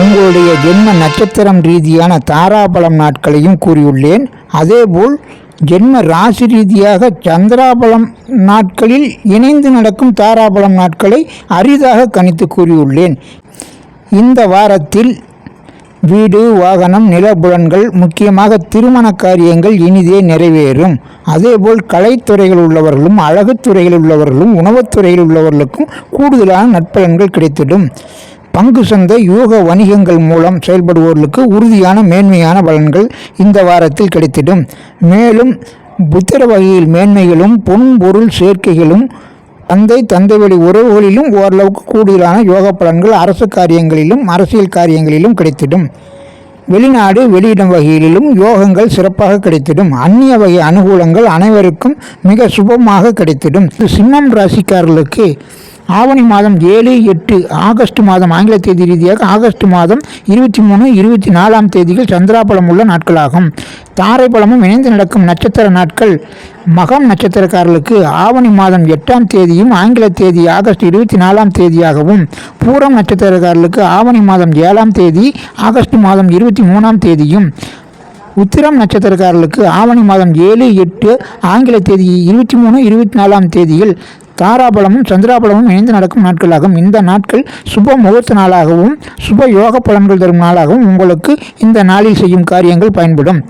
உங்களுடைய ஜென்ம நட்சத்திரம் ரீதியான தாராபலம் நாட்களையும் கூறியுள்ளேன். அதேபோல் ஜென்ம ராசி ரீதியாக சந்திராபலம் நாட்களில் இணைந்து நடக்கும் தாராபலம் நாட்களை அரிதாக கணித்து கூறியுள்ளேன். இந்த வாரத்தில் வீடு வாகனம் நிலபுலன்கள் முக்கியமாக திருமண காரியங்கள் இனிதே நிறைவேறும். அதேபோல் கலைத்துறையில் உள்ளவர்களும் அழகுத்துறையில் உள்ளவர்களும் உணவுத்துறையில் உள்ளவர்களுக்கும் கூடுதலான நட்பலன்கள் கிடைத்திடும். பங்கு சந்தை யூக வணிகங்கள் மூலம் செயல்படுவோர்களுக்கு உறுதியான மேன்மையான பலன்கள் இந்த வாரத்தில் கிடைத்திடும். மேலும் புத்திர வகையில் மேன்மைகளும் பொன் பொருள் சேர்க்கைகளும் தந்தை தந்தை வழி உறவுகளிலும் ஓரளவுக்கு கூடுதலான யோக பலன்கள் அரசு காரியங்களிலும் அரசியல் காரியங்களிலும் கிடைத்திடும். வெளிநாடு வெளியிடம் வகையிலும் யோகங்கள் சிறப்பாக கிடைத்திடும். அந்நிய வகை அனுகூலங்கள் அனைவருக்கும் மிக சுபமாக கிடைத்திடும். சிம்மம் ராசிக்காரர்களுக்கு ஆவணி மாதம் ஏழு எட்டு ஆகஸ்ட் மாதம் ஆங்கில தேதி ரீதியாக ஆகஸ்ட் மாதம் இருபத்தி மூணு இருபத்தி நாலாம் தேதிகள் சந்திராபலம் உள்ள நாட்களாகும். தாரை பலமும் இணைந்து நடக்கும் நட்சத்திர நாட்கள். மகம் நட்சத்திரக்காரர்களுக்கு ஆவணி மாதம் எட்டாம் தேதியும் ஆங்கில தேதி ஆகஸ்ட் இருபத்தி நாலாம் தேதியாகவும் பூரம் நட்சத்திரக்காரர்களுக்கு ஆவணி மாதம் ஏழாம் தேதி ஆகஸ்ட் மாதம் இருபத்தி மூணாம் தேதியும். உத்திரம் நட்சத்திரக்காரர்களுக்கு ஆவணி மாதம் ஏழு எட்டு ஆங்கில தேதி இருபத்தி மூணு இருபத்தி நாலாம் தேதியில் தாராபலமும் சந்திராபலமும் இணைந்து நடக்கும் நாட்களாகும். இந்த நாட்கள் சுப முகூர்த்த நாளாகவும் சுப யோக பலன்கள் தரும் நாளாகவும் உங்களுக்கு இந்த நாளில் செய்யும் காரியங்கள் பயன்படும்.